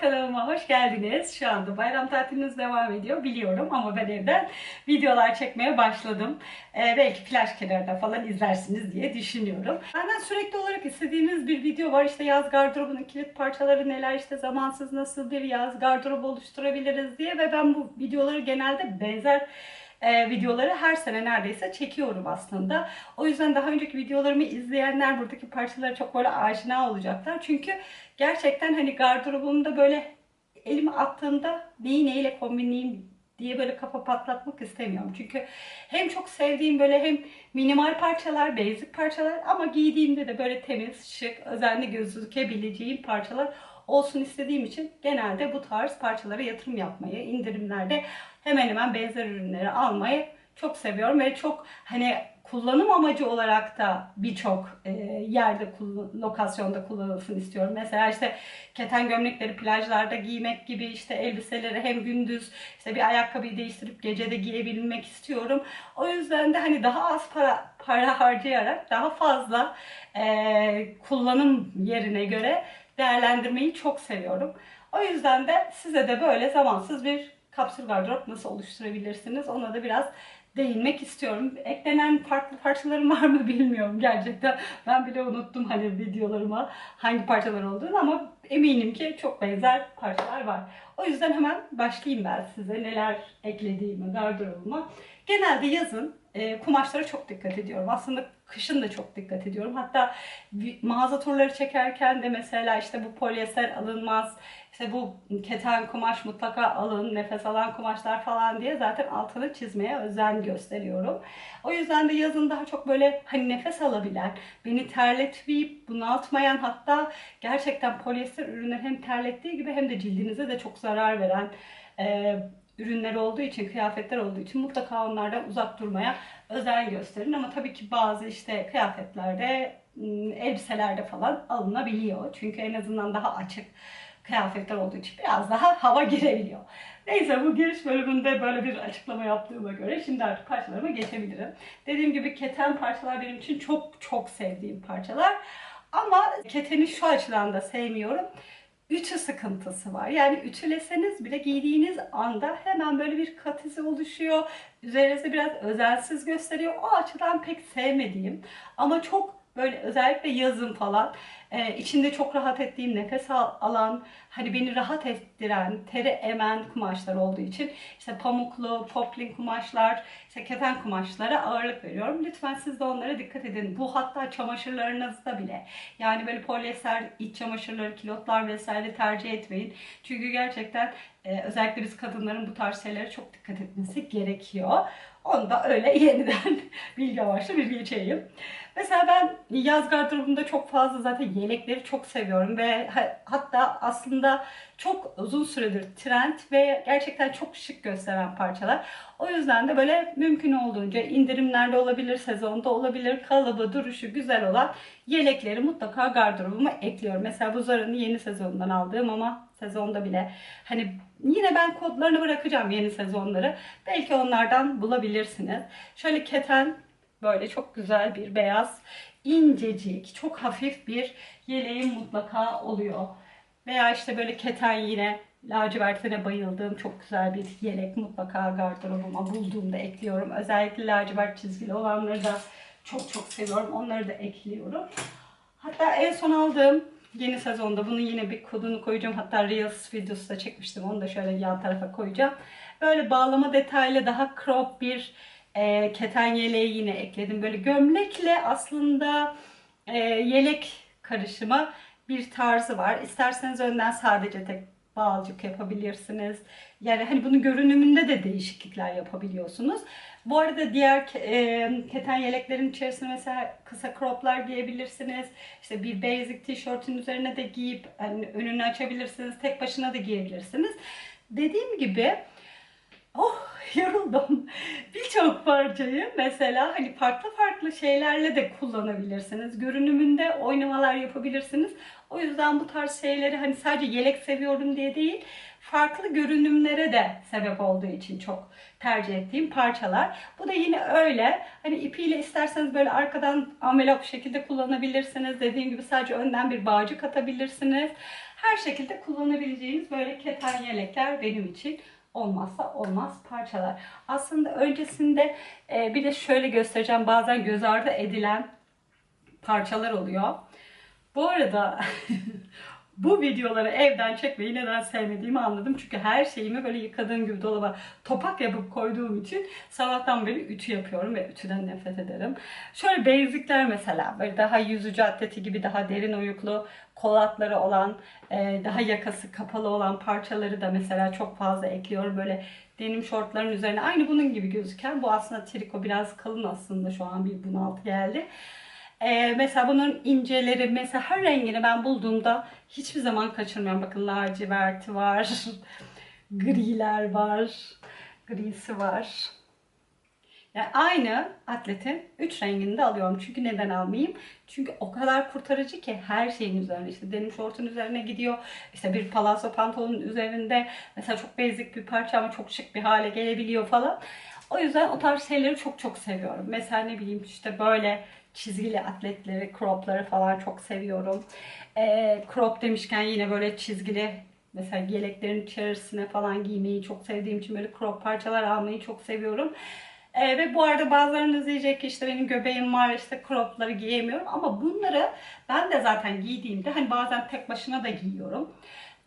Kanalıma hoş geldiniz. Şu anda bayram tatiliniz devam ediyor biliyorum ama ben evden videolar çekmeye başladım. Ee, belki plaj kenarında falan izlersiniz diye düşünüyorum. Benden sürekli olarak istediğiniz bir video var. İşte yaz gardırobunun kilit parçaları neler, işte zamansız nasıl bir yaz gardırobu oluşturabiliriz diye ve ben bu videoları genelde benzer e, videoları her sene neredeyse çekiyorum aslında. O yüzden daha önceki videolarımı izleyenler buradaki parçalara çok böyle aşina olacaklar. Çünkü gerçekten hani gardırobumda böyle elimi attığımda neyi neyle kombinleyeyim diye böyle kafa patlatmak istemiyorum. Çünkü hem çok sevdiğim böyle hem minimal parçalar, basic parçalar ama giydiğimde de böyle temiz, şık, özenli gözükebileceğim parçalar olsun istediğim için genelde bu tarz parçalara yatırım yapmayı, indirimlerde hemen hemen benzer ürünleri almayı çok seviyorum ve çok hani kullanım amacı olarak da birçok e, yerde lokasyonda kullanılsın istiyorum. Mesela işte keten gömlekleri plajlarda giymek gibi işte elbiseleri hem gündüz işte bir ayakkabıyı değiştirip gece de giyebilmek istiyorum. O yüzden de hani daha az para para harcayarak daha fazla e, kullanım yerine göre değerlendirmeyi çok seviyorum. O yüzden de size de böyle zamansız bir kapsül gardırop nasıl oluşturabilirsiniz ona da biraz değinmek istiyorum. Eklenen farklı parçalarım var mı bilmiyorum gerçekten. Ben bile unuttum hani videolarıma hangi parçalar olduğunu ama eminim ki çok benzer parçalar var. O yüzden hemen başlayayım ben size neler eklediğimi gardırobuma. Genelde yazın e, kumaşlara çok dikkat ediyorum. Aslında kışın da çok dikkat ediyorum. Hatta mağaza turları çekerken de mesela işte bu polyester alınmaz, işte bu keten kumaş mutlaka alın, nefes alan kumaşlar falan diye zaten altını çizmeye özen gösteriyorum. O yüzden de yazın daha çok böyle hani nefes alabilen, beni terletmeyip bunaltmayan hatta gerçekten polyester ürünler hem terlettiği gibi hem de cildinize de çok zarar veren e, ürünler olduğu için, kıyafetler olduğu için mutlaka onlardan uzak durmaya özen gösterin. Ama tabii ki bazı işte kıyafetlerde, elbiselerde falan alınabiliyor. Çünkü en azından daha açık kıyafetler olduğu için biraz daha hava girebiliyor. Neyse bu giriş bölümünde böyle bir açıklama yaptığıma göre şimdi artık parçalarıma geçebilirim. Dediğim gibi keten parçalar benim için çok çok sevdiğim parçalar. Ama keteni şu açıdan da sevmiyorum. Ütü sıkıntısı var. Yani ütüleseniz bile giydiğiniz anda hemen böyle bir kat izi oluşuyor. Üzerinizi biraz özensiz gösteriyor. O açıdan pek sevmediğim ama çok böyle özellikle yazın falan e, içinde çok rahat ettiğim nefes al- alan hani beni rahat ettiren teri emen kumaşlar olduğu için işte pamuklu, poplin kumaşlar, işte keten kumaşlara ağırlık veriyorum. Lütfen siz de onlara dikkat edin. Bu hatta çamaşırlarınızda bile yani böyle polyester iç çamaşırları, kilotlar vesaire tercih etmeyin. Çünkü gerçekten e, özellikle biz kadınların bu tarz şeylere çok dikkat etmesi gerekiyor. Onu da öyle yeniden bilgi amaçlı bir geçeyim. Mesela ben yaz gardırobumda çok fazla zaten yelekleri çok seviyorum ve ha- hatta aslında çok uzun süredir trend ve gerçekten çok şık gösteren parçalar. O yüzden de böyle mümkün olduğunca indirimlerde olabilir, sezonda olabilir, kalıbı, duruşu güzel olan yelekleri mutlaka gardırobuma ekliyorum. Mesela bu Zara'nın yeni sezonundan aldığım ama sezonda bile hani yine ben kodlarını bırakacağım yeni sezonları. Belki onlardan bulabilirsiniz. Şöyle keten böyle çok güzel bir beyaz incecik, çok hafif bir yeleğim mutlaka oluyor. Veya işte böyle keten yine lacivertine bayıldığım çok güzel bir yelek mutlaka gardırobuma bulduğumda ekliyorum. Özellikle lacivert çizgili olanları da çok çok seviyorum. Onları da ekliyorum. Hatta en son aldığım yeni sezonda bunun yine bir kodunu koyacağım. Hatta Reels videosu da çekmiştim. Onu da şöyle yan tarafa koyacağım. Böyle bağlama detaylı daha crop bir e, keten yeleği yine ekledim. Böyle gömlekle aslında e, yelek karışımı bir tarzı var. İsterseniz önden sadece tek bağcık yapabilirsiniz. Yani hani bunun görünümünde de değişiklikler yapabiliyorsunuz. Bu arada diğer e, keten yeleklerin içerisine mesela kısa croplar giyebilirsiniz. İşte bir basic tişörtün üzerine de giyip hani önünü açabilirsiniz. Tek başına da giyebilirsiniz. Dediğim gibi Oh yoruldum. Birçok parçayı mesela hani farklı farklı şeylerle de kullanabilirsiniz. Görünümünde oynamalar yapabilirsiniz. O yüzden bu tarz şeyleri hani sadece yelek seviyorum diye değil, farklı görünümlere de sebep olduğu için çok tercih ettiğim parçalar. Bu da yine öyle. Hani ipiyle isterseniz böyle arkadan envelop şekilde kullanabilirsiniz. Dediğim gibi sadece önden bir bağcık atabilirsiniz. Her şekilde kullanabileceğiniz böyle keten yelekler benim için olmazsa olmaz parçalar. Aslında öncesinde e, bir de şöyle göstereceğim bazen göz ardı edilen parçalar oluyor. Bu arada bu videoları evden çekmeyi neden sevmediğimi anladım. Çünkü her şeyimi böyle yıkadığım gibi dolaba topak yapıp koyduğum için sabahtan beri ütü yapıyorum ve ütüden nefret ederim. Şöyle basicler mesela böyle daha yüzücü atleti gibi daha derin uyuklu kolatları olan, e, daha yakası kapalı olan parçaları da mesela çok fazla ekliyorum. Böyle denim şortların üzerine aynı bunun gibi gözüken. Bu aslında triko biraz kalın aslında şu an bir bunaltı geldi. Ee, mesela bunun inceleri, mesela her rengini ben bulduğumda hiçbir zaman kaçırmıyorum. Bakın laciverti var, griler var, grisi var. Yani aynı atletin 3 rengini de alıyorum. Çünkü neden almayayım? Çünkü o kadar kurtarıcı ki her şeyin üzerine. işte denim şortun üzerine gidiyor. İşte bir palazzo pantolonun üzerinde mesela çok basic bir parça ama çok şık bir hale gelebiliyor falan. O yüzden o tarz şeyleri çok çok seviyorum. Mesela ne bileyim işte böyle çizgili atletleri, cropları falan çok seviyorum. Ee, crop demişken yine böyle çizgili mesela yeleklerin içerisine falan giymeyi çok sevdiğim için böyle crop parçalar almayı çok seviyorum. Ee, ve bu arada bazılarınız diyecek ki işte benim göbeğim var işte cropları giyemiyorum ama bunları ben de zaten giydiğimde hani bazen tek başına da giyiyorum.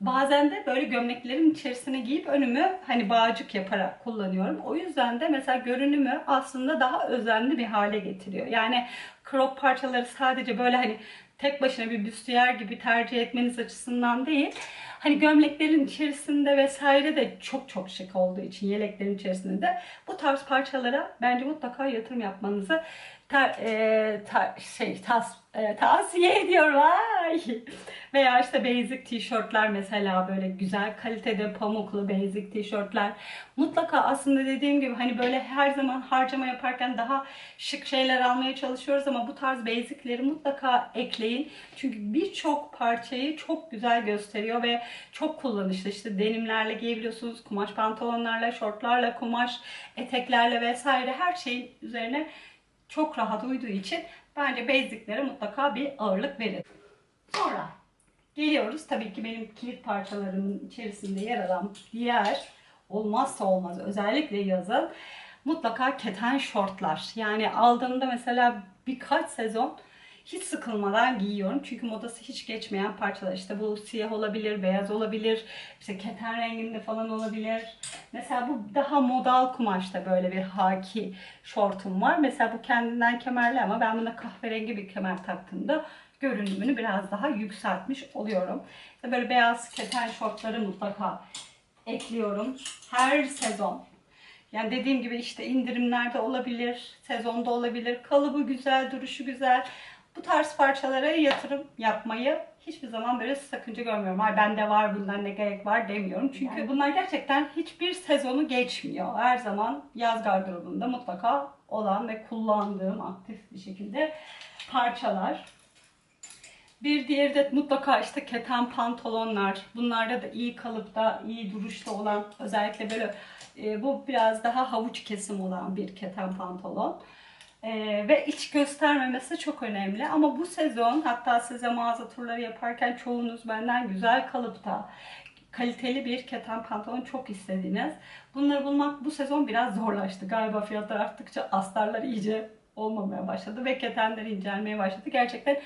Bazen de böyle gömleklerin içerisine giyip önümü hani bağcık yaparak kullanıyorum. O yüzden de mesela görünümü aslında daha özenli bir hale getiriyor. Yani crop parçaları sadece böyle hani tek başına bir büstiyer gibi tercih etmeniz açısından değil. Hani gömleklerin içerisinde vesaire de çok çok şık olduğu için yeleklerin içerisinde de bu tarz parçalara bence mutlaka yatırım yapmanızı ter, e, ter, şey tas, e, tavsiye ediyorum. Ay. Veya işte basic tişörtler mesela böyle güzel kalitede pamuklu basic tişörtler. Mutlaka aslında dediğim gibi hani böyle her zaman harcama yaparken daha şık şeyler almaya çalışıyoruz ama bu tarz basicleri mutlaka ekleyin. Çünkü birçok parçayı çok güzel gösteriyor ve çok kullanışlı. İşte denimlerle giyebiliyorsunuz, kumaş pantolonlarla, şortlarla, kumaş eteklerle vesaire her şeyin üzerine çok rahat uyduğu için bence basiclere mutlaka bir ağırlık verin. Sonra geliyoruz. Tabii ki benim kilit parçalarımın içerisinde yer alan diğer olmazsa olmaz özellikle yazın mutlaka keten şortlar. Yani aldığımda mesela birkaç sezon hiç sıkılmadan giyiyorum. Çünkü modası hiç geçmeyen parçalar. İşte bu siyah olabilir, beyaz olabilir, işte keten renginde falan olabilir. Mesela bu daha modal kumaşta böyle bir haki şortum var. Mesela bu kendinden kemerli ama ben buna kahverengi bir kemer taktığımda görünümünü biraz daha yükseltmiş oluyorum. İşte böyle beyaz keten şortları mutlaka ekliyorum. Her sezon yani dediğim gibi işte indirimlerde olabilir, sezonda olabilir. Kalıbı güzel, duruşu güzel. Bu tarz parçalara yatırım yapmayı hiçbir zaman böyle sakınca görmüyorum. Ay bende var bundan ne gerek var demiyorum. Çünkü Yani- bunlar gerçekten hiçbir sezonu geçmiyor. Her zaman yaz gardırobunda mutlaka olan ve kullandığım aktif bir şekilde parçalar. Bir diğeri de mutlaka işte keten pantolonlar. Bunlarda da iyi kalıpta, iyi duruşta olan özellikle böyle e, bu biraz daha havuç kesim olan bir keten pantolon. E, ve iç göstermemesi çok önemli. Ama bu sezon hatta size mağaza turları yaparken çoğunuz benden güzel kalıpta kaliteli bir keten pantolon çok istediniz. Bunları bulmak bu sezon biraz zorlaştı. Galiba fiyatlar arttıkça astarlar iyice olmamaya başladı ve ketenler incelmeye başladı. Gerçekten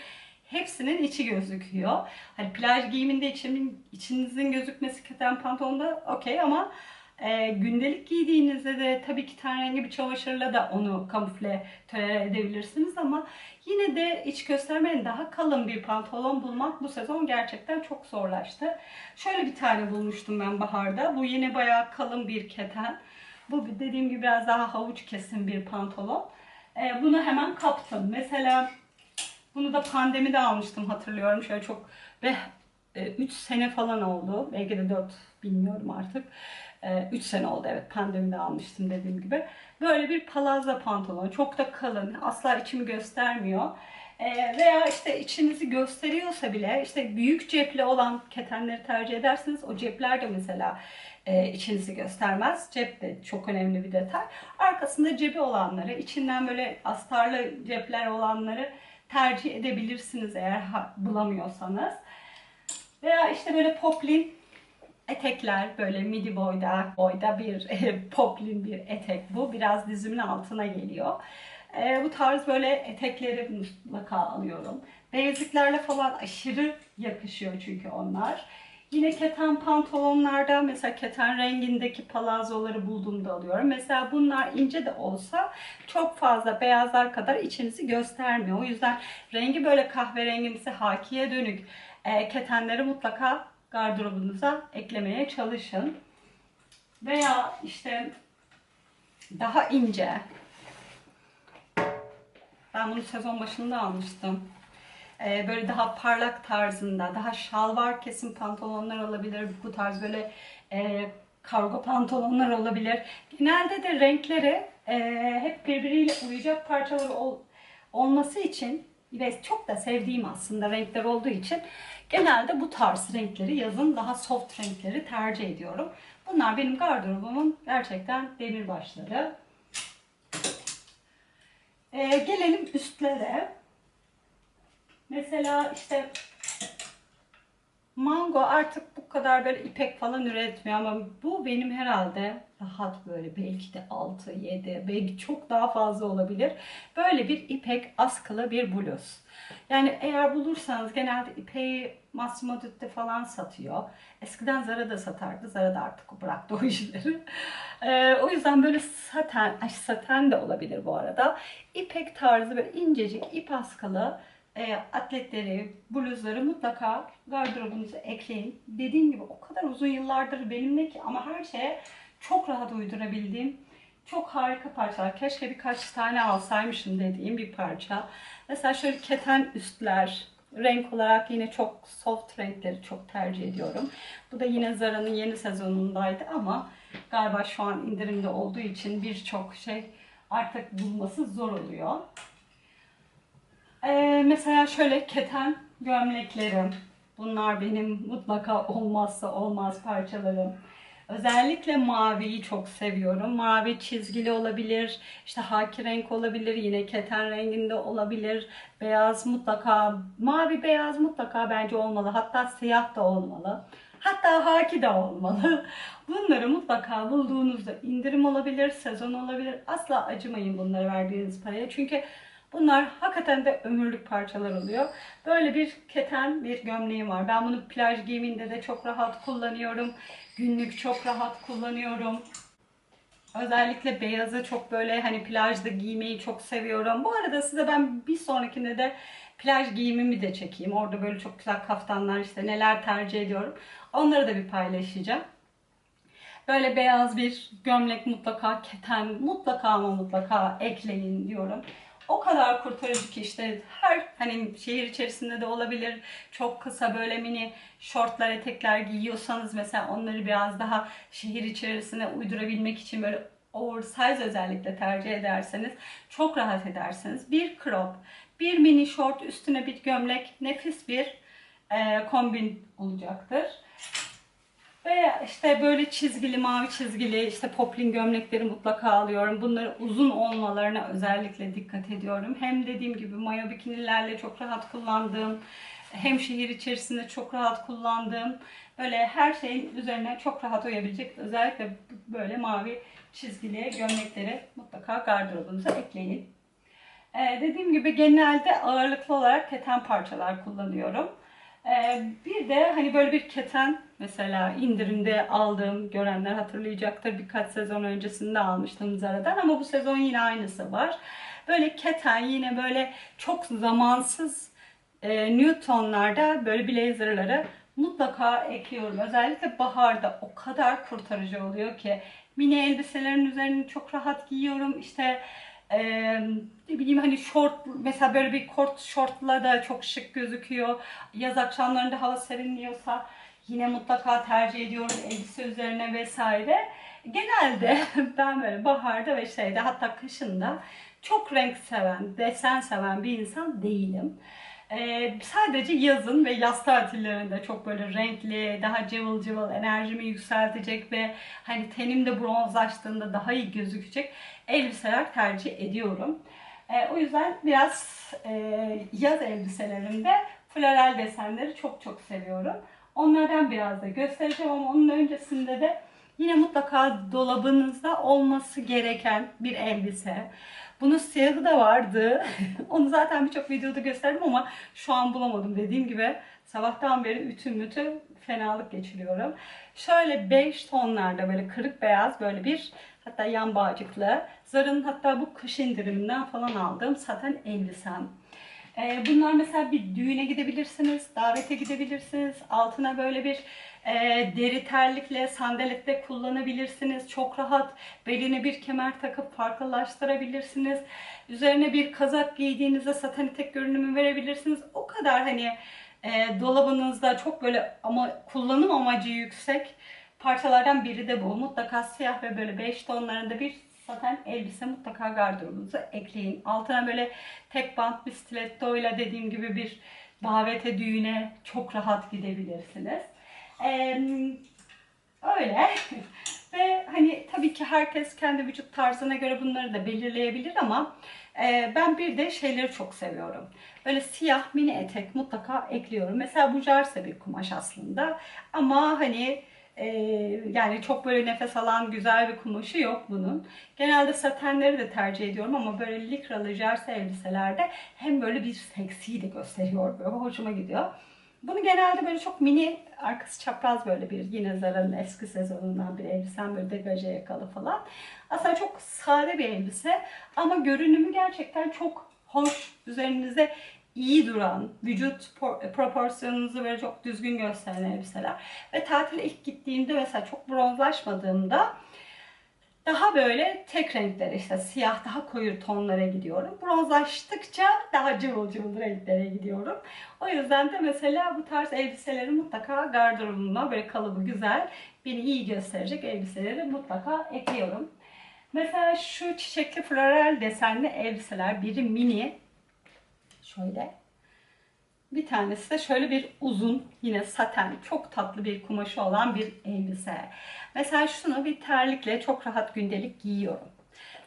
hepsinin içi gözüküyor. Hani plaj giyiminde için, içinizin gözükmesi keten pantolonda okey ama e, gündelik giydiğinizde de tabii ki ten rengi bir çamaşırla da onu kamufle tolere edebilirsiniz ama yine de iç göstermeyen daha kalın bir pantolon bulmak bu sezon gerçekten çok zorlaştı. Şöyle bir tane bulmuştum ben baharda. Bu yine bayağı kalın bir keten. Bu dediğim gibi biraz daha havuç kesim bir pantolon. E, bunu hemen kaptım. Mesela bunu da pandemide almıştım hatırlıyorum. Şöyle çok ve 3 sene falan oldu. Belki de 4 bilmiyorum artık. 3 sene oldu evet pandemide almıştım dediğim gibi. Böyle bir palazza pantolon. Çok da kalın. Asla içimi göstermiyor. Ee, veya işte içinizi gösteriyorsa bile işte büyük cepli olan ketenleri tercih ederseniz o cepler de mesela e, içinizi göstermez. Cep de çok önemli bir detay. Arkasında cebi olanları, içinden böyle astarlı cepler olanları tercih edebilirsiniz eğer bulamıyorsanız. Veya işte böyle poplin etekler böyle midi boyda boyda bir e, poplin bir etek bu. Biraz dizimin altına geliyor. E, bu tarz böyle etekleri mutlaka alıyorum. Beyazlıklarla falan aşırı yakışıyor çünkü onlar. Yine keten pantolonlarda mesela keten rengindeki palazzoları bulduğumda alıyorum. Mesela bunlar ince de olsa çok fazla beyazlar kadar içinizi göstermiyor. O yüzden rengi böyle kahverengimsi hakiye dönük e, ketenleri mutlaka gardırobunuza eklemeye çalışın. Veya işte daha ince. Ben bunu sezon başında almıştım. Ee, böyle daha parlak tarzında, daha şalvar kesim pantolonlar olabilir. Bu tarz böyle e, kargo pantolonlar olabilir. Genelde de renkleri e, hep birbiriyle uyacak parçalar ol- olması için ve çok da sevdiğim aslında renkler olduğu için genelde bu tarz renkleri yazın daha soft renkleri tercih ediyorum. Bunlar benim gardırobumun gerçekten demirbaşları. Ee, gelelim üstlere. Mesela işte Mango artık bu kadar böyle ipek falan üretmiyor ama bu benim herhalde rahat böyle belki de 6, 7, belki çok daha fazla olabilir. Böyle bir ipek askılı bir bluz. Yani eğer bulursanız genelde ipeği Massimo falan satıyor. Eskiden Zara da satardı. Zara da artık bıraktı o işleri. Ee, o yüzden böyle saten, ay saten de olabilir bu arada. İpek tarzı böyle incecik ip askılı e, atletleri, bluzları mutlaka gardırobunuza ekleyin. Dediğim gibi o kadar uzun yıllardır benimle ki ama her şeye çok rahat uydurabildiğim çok harika parçalar. Keşke birkaç tane alsaymışım dediğim bir parça. Mesela şöyle keten üstler, renk olarak yine çok soft renkleri çok tercih ediyorum. Bu da yine Zara'nın yeni sezonundaydı ama galiba şu an indirimde olduğu için birçok şey artık bulması zor oluyor. Ee, mesela şöyle keten gömleklerim. Bunlar benim mutlaka olmazsa olmaz parçalarım. Özellikle maviyi çok seviyorum. Mavi çizgili olabilir, işte haki renk olabilir, yine keten renginde olabilir. Beyaz mutlaka, mavi beyaz mutlaka bence olmalı. Hatta siyah da olmalı. Hatta haki de olmalı. Bunları mutlaka bulduğunuzda indirim olabilir, sezon olabilir. Asla acımayın bunları verdiğiniz paraya. Çünkü Bunlar hakikaten de ömürlük parçalar oluyor. Böyle bir keten bir gömleğim var. Ben bunu plaj giyiminde de çok rahat kullanıyorum. Günlük çok rahat kullanıyorum. Özellikle beyazı çok böyle hani plajda giymeyi çok seviyorum. Bu arada size ben bir sonrakinde de plaj giyimimi de çekeyim. Orada böyle çok güzel kaftanlar işte neler tercih ediyorum. Onları da bir paylaşacağım. Böyle beyaz bir gömlek mutlaka keten mutlaka ama mutlaka ekleyin diyorum. O kadar kurtarıcı ki işte her hani şehir içerisinde de olabilir. Çok kısa böyle mini şortlar, etekler giyiyorsanız mesela onları biraz daha şehir içerisine uydurabilmek için böyle oversize özellikle tercih ederseniz çok rahat edersiniz. Bir crop, bir mini şort üstüne bir gömlek nefis bir kombin olacaktır. Ve işte böyle çizgili, mavi çizgili işte poplin gömlekleri mutlaka alıyorum. Bunları uzun olmalarına özellikle dikkat ediyorum. Hem dediğim gibi mayo bikinilerle çok rahat kullandığım, hem şehir içerisinde çok rahat kullandığım, böyle her şeyin üzerine çok rahat uyabilecek özellikle böyle mavi çizgili gömlekleri mutlaka gardırobunuza ekleyin. Ee, dediğim gibi genelde ağırlıklı olarak keten parçalar kullanıyorum. Ee, bir de hani böyle bir keten mesela indirimde aldığım görenler hatırlayacaktır. Birkaç sezon öncesinde almıştım Zara'dan ama bu sezon yine aynısı var. Böyle keten yine böyle çok zamansız e, nude tonlarda böyle blazerları mutlaka ekliyorum. Özellikle baharda o kadar kurtarıcı oluyor ki mini elbiselerin üzerine çok rahat giyiyorum. İşte e, bileyim hani şort mesela böyle bir kort şortla da çok şık gözüküyor. Yaz akşamlarında hava serinliyorsa yine mutlaka tercih ediyorum elbise üzerine vesaire. Genelde ben böyle baharda ve şeyde hatta kışında çok renk seven, desen seven bir insan değilim. Ee, sadece yazın ve yaz tatillerinde çok böyle renkli, daha cıvıl cıvıl enerjimi yükseltecek ve hani tenim de bronzlaştığında daha iyi gözükecek elbiseler tercih ediyorum. Ee, o yüzden biraz e, yaz elbiselerinde floral desenleri çok çok seviyorum. Onlardan biraz da göstereceğim ama onun öncesinde de yine mutlaka dolabınızda olması gereken bir elbise. Bunun siyahı da vardı. Onu zaten birçok videoda gösterdim ama şu an bulamadım. Dediğim gibi sabahtan beri ütü mütü fenalık geçiriyorum. Şöyle beige tonlarda böyle kırık beyaz böyle bir hatta yan bağcıklı. Zarın hatta bu kış indiriminden falan aldığım saten elbisem. Ee, bunlar mesela bir düğüne gidebilirsiniz, davete gidebilirsiniz. Altına böyle bir e, deri terlikle, sandaletle kullanabilirsiniz. Çok rahat beline bir kemer takıp farklılaştırabilirsiniz. Üzerine bir kazak giydiğinizde saten etek görünümü verebilirsiniz. O kadar hani e, dolabınızda çok böyle ama kullanım amacı yüksek parçalardan biri de bu. Mutlaka siyah ve böyle beige tonlarında bir saten elbise mutlaka gardırobunuza ekleyin. Altına böyle tek bant bir stiletto ile dediğim gibi bir davete düğüne çok rahat gidebilirsiniz. Ee, öyle. Ve hani tabii ki herkes kendi vücut tarzına göre bunları da belirleyebilir ama e, ben bir de şeyleri çok seviyorum. Böyle siyah mini etek mutlaka ekliyorum. Mesela bu jarse bir kumaş aslında ama hani ee, yani çok böyle nefes alan güzel bir kumaşı yok bunun. Genelde satenleri de tercih ediyorum ama böyle likralı jarse elbiselerde hem böyle bir seksi de gösteriyor. Böyle hoşuma gidiyor. Bunu genelde böyle çok mini arkası çapraz böyle bir yine Zara'nın eski sezonundan bir elbisem böyle degaje yakalı falan. Aslında çok sade bir elbise ama görünümü gerçekten çok hoş. Üzerinize iyi duran, vücut proporsiyonunuzu böyle çok düzgün gösteren elbiseler. Ve tatile ilk gittiğimde mesela çok bronzlaşmadığımda daha böyle tek renkler işte siyah daha koyu tonlara gidiyorum. Bronzlaştıkça daha cıvıl cıvıl renklere gidiyorum. O yüzden de mesela bu tarz elbiseleri mutlaka gardırobuma böyle kalıbı güzel, beni iyi gösterecek elbiseleri mutlaka ekliyorum. Mesela şu çiçekli floral desenli elbiseler biri mini şöyle. Bir tanesi de şöyle bir uzun yine saten çok tatlı bir kumaşı olan bir elbise. Mesela şunu bir terlikle çok rahat gündelik giyiyorum.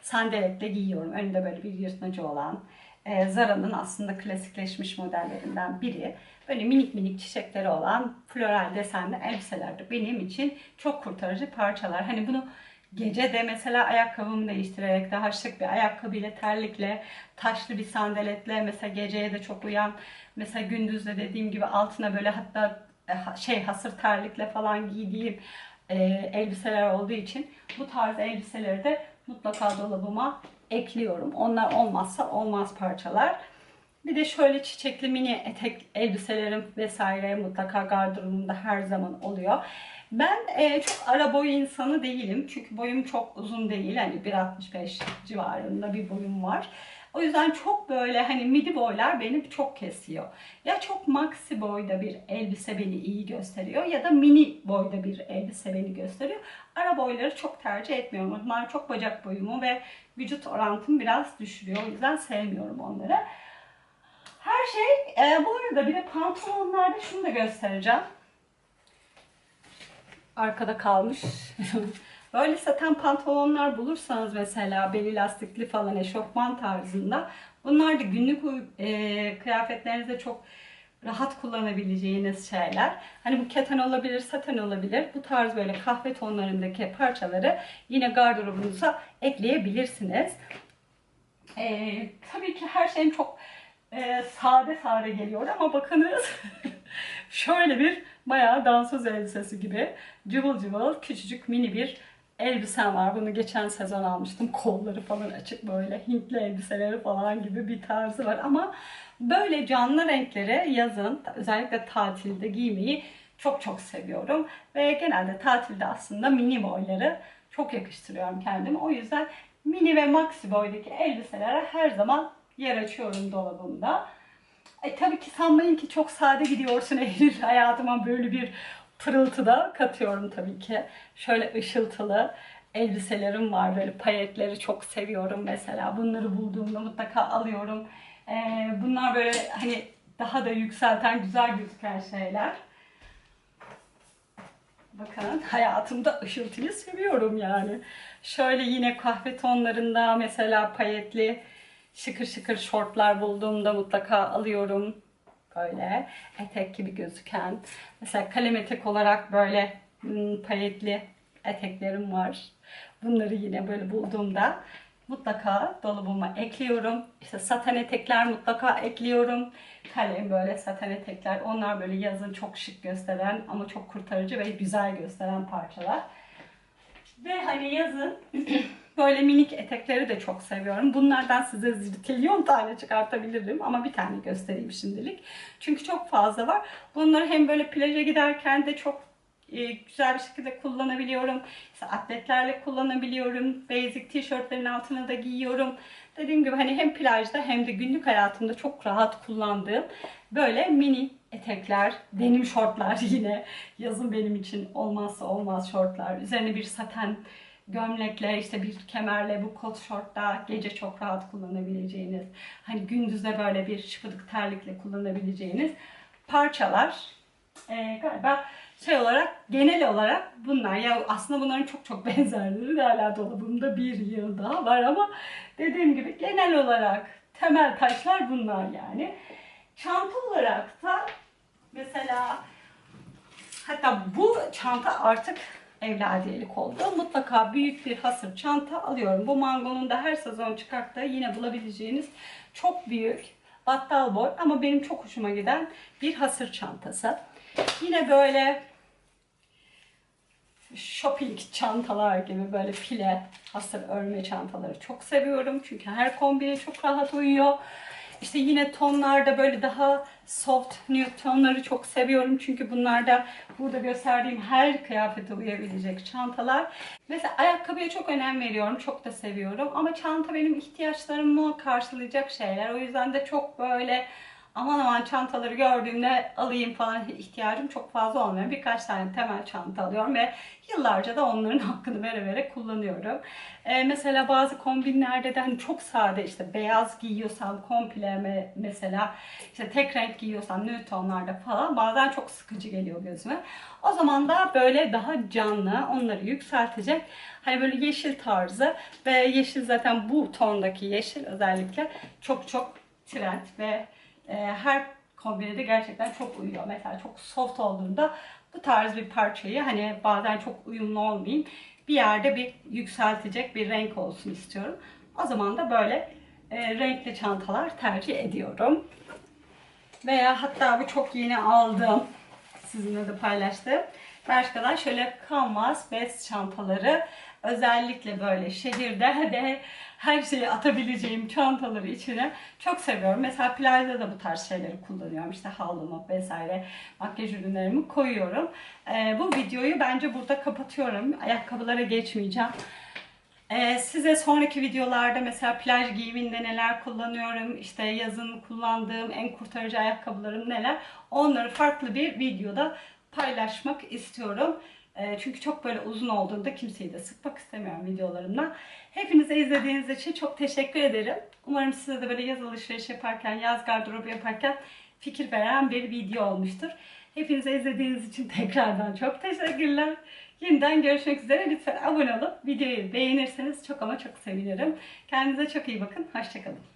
Sandaletle giyiyorum. Önünde böyle bir yırtmacı olan. E, Zara'nın aslında klasikleşmiş modellerinden biri. Böyle minik minik çiçekleri olan floral desenli elbiseler de benim için çok kurtarıcı parçalar. Hani bunu Gece de mesela ayakkabımı değiştirerek daha şık bir ayakkabıyla, terlikle, taşlı bir sandaletle mesela geceye de çok uyan. Mesela gündüz de dediğim gibi altına böyle hatta e, şey hasır terlikle falan giydiğim e, elbiseler olduğu için bu tarz elbiseleri de mutlaka dolabıma ekliyorum. Onlar olmazsa olmaz parçalar. Bir de şöyle çiçekli mini etek elbiselerim vesaire mutlaka gardırobumda her zaman oluyor. Ben e, çok ara boy insanı değilim. Çünkü boyum çok uzun değil. Hani 1.65 civarında bir boyum var. O yüzden çok böyle hani midi boylar beni çok kesiyor. Ya çok maxi boyda bir elbise beni iyi gösteriyor ya da mini boyda bir elbise beni gösteriyor. Ara boyları çok tercih etmiyorum. Onlar çok bacak boyumu ve vücut orantımı biraz düşürüyor. O yüzden sevmiyorum onları. Her şey, e, bu arada bir de pantolonlarda şunu da göstereceğim arkada kalmış. Böyle saten pantolonlar bulursanız mesela beli lastikli falan eşofman tarzında bunlar da günlük e, kıyafetlerinizde çok rahat kullanabileceğiniz şeyler. Hani bu keten olabilir, saten olabilir. Bu tarz böyle kahve tonlarındaki parçaları yine gardırobunuza ekleyebilirsiniz. Ee, tabii ki her şeyim çok e, sade sade geliyor ama bakınız şöyle bir bayağı dansöz elbisesi gibi cıvıl cıvıl küçücük mini bir elbisem var. Bunu geçen sezon almıştım. Kolları falan açık böyle Hintli elbiseleri falan gibi bir tarzı var ama böyle canlı renkleri yazın özellikle tatilde giymeyi çok çok seviyorum. Ve genelde tatilde aslında mini boyları çok yakıştırıyorum kendime. O yüzden mini ve maxi boydaki elbiselere her zaman yer açıyorum dolabımda. E, tabii ki sanmayın ki çok sade gidiyorsun Eylül. Hayatıma böyle bir pırıltı da katıyorum tabii ki. Şöyle ışıltılı elbiselerim var. Böyle payetleri çok seviyorum mesela. Bunları bulduğumda mutlaka alıyorum. E, bunlar böyle hani daha da yükselten, güzel gözüken şeyler. Bakın hayatımda ışıltıyı seviyorum yani. Şöyle yine kahve tonlarında mesela payetli şıkır şıkır şortlar bulduğumda mutlaka alıyorum. Böyle etek gibi gözüken. Mesela kalem etek olarak böyle hmm, payetli eteklerim var. Bunları yine böyle bulduğumda mutlaka dolabıma ekliyorum. İşte saten etekler mutlaka ekliyorum. Kalem böyle saten etekler. Onlar böyle yazın çok şık gösteren ama çok kurtarıcı ve güzel gösteren parçalar. Ve hani yazın böyle minik etekleri de çok seviyorum. Bunlardan size zilyon tane çıkartabilirim ama bir tane göstereyim şimdilik. Çünkü çok fazla var. Bunları hem böyle plaja giderken de çok e, güzel bir şekilde kullanabiliyorum. İşte atletlerle kullanabiliyorum. Basic tişörtlerin altına da giyiyorum. Dediğim gibi hani hem plajda hem de günlük hayatımda çok rahat kullandığım böyle mini etekler, denim şortlar yine yazın benim için olmazsa olmaz şortlar. Üzerine bir saten gömlekle işte bir kemerle bu kot şortta gece çok rahat kullanabileceğiniz hani gündüzde böyle bir şıpıdık terlikle kullanabileceğiniz parçalar Ee, galiba şey olarak genel olarak bunlar ya aslında bunların çok çok benzerleri hala dolabımda bir yıl daha var ama dediğim gibi genel olarak temel taşlar bunlar yani. Çanta olarak da mesela hatta bu çanta artık evladiyelik oldu. Mutlaka büyük bir hasır çanta alıyorum. Bu Mango'nun da her sezon çıkarttığı yine bulabileceğiniz çok büyük battal boy ama benim çok hoşuma giden bir hasır çantası. Yine böyle shopping çantalar gibi böyle file hasır örme çantaları çok seviyorum. Çünkü her kombine çok rahat uyuyor. İşte yine tonlarda böyle daha soft nude tonları çok seviyorum. Çünkü bunlar da burada gösterdiğim her kıyafete uyabilecek çantalar. Mesela ayakkabıya çok önem veriyorum. Çok da seviyorum. Ama çanta benim ihtiyaçlarımı karşılayacak şeyler. O yüzden de çok böyle aman aman çantaları gördüğümde alayım falan ihtiyacım çok fazla olmuyor. Birkaç tane temel çanta alıyorum ve yıllarca da onların hakkını vere vere kullanıyorum. Ee, mesela bazı kombinlerde de hani çok sade işte beyaz giyiyorsam komple me- mesela işte tek renk giyiyorsam nude tonlarda falan bazen çok sıkıcı geliyor gözüme. O zaman da böyle daha canlı onları yükseltecek hani böyle yeşil tarzı ve yeşil zaten bu tondaki yeşil özellikle çok çok trend ve her kombine de gerçekten çok uyuyor. Mesela çok soft olduğunda bu tarz bir parçayı hani bazen çok uyumlu olmayayım bir yerde bir yükseltecek bir renk olsun istiyorum. O zaman da böyle e, renkli çantalar tercih ediyorum. Veya hatta bu çok yeni aldığım sizinle de paylaştım. Bershka'dan şöyle canvas bez çantaları özellikle böyle şehirde de her şeyi atabileceğim çantaları içine çok seviyorum. Mesela plajda da bu tarz şeyleri kullanıyorum. İşte havlumu vesaire makyaj ürünlerimi koyuyorum. Ee, bu videoyu bence burada kapatıyorum. Ayakkabılara geçmeyeceğim. Ee, size sonraki videolarda mesela plaj giyiminde neler kullanıyorum, işte yazın kullandığım en kurtarıcı ayakkabılarım neler, onları farklı bir videoda paylaşmak istiyorum. Ee, çünkü çok böyle uzun olduğunda kimseyi de sıkmak istemiyorum videolarımla. Hepinize izlediğiniz için çok teşekkür ederim. Umarım size de böyle yaz alışveriş yaparken, yaz gardırobu yaparken fikir veren bir video olmuştur. Hepinize izlediğiniz için tekrardan çok teşekkürler. Yeniden görüşmek üzere. Lütfen abone olup videoyu beğenirseniz çok ama çok sevinirim. Kendinize çok iyi bakın. Hoşçakalın.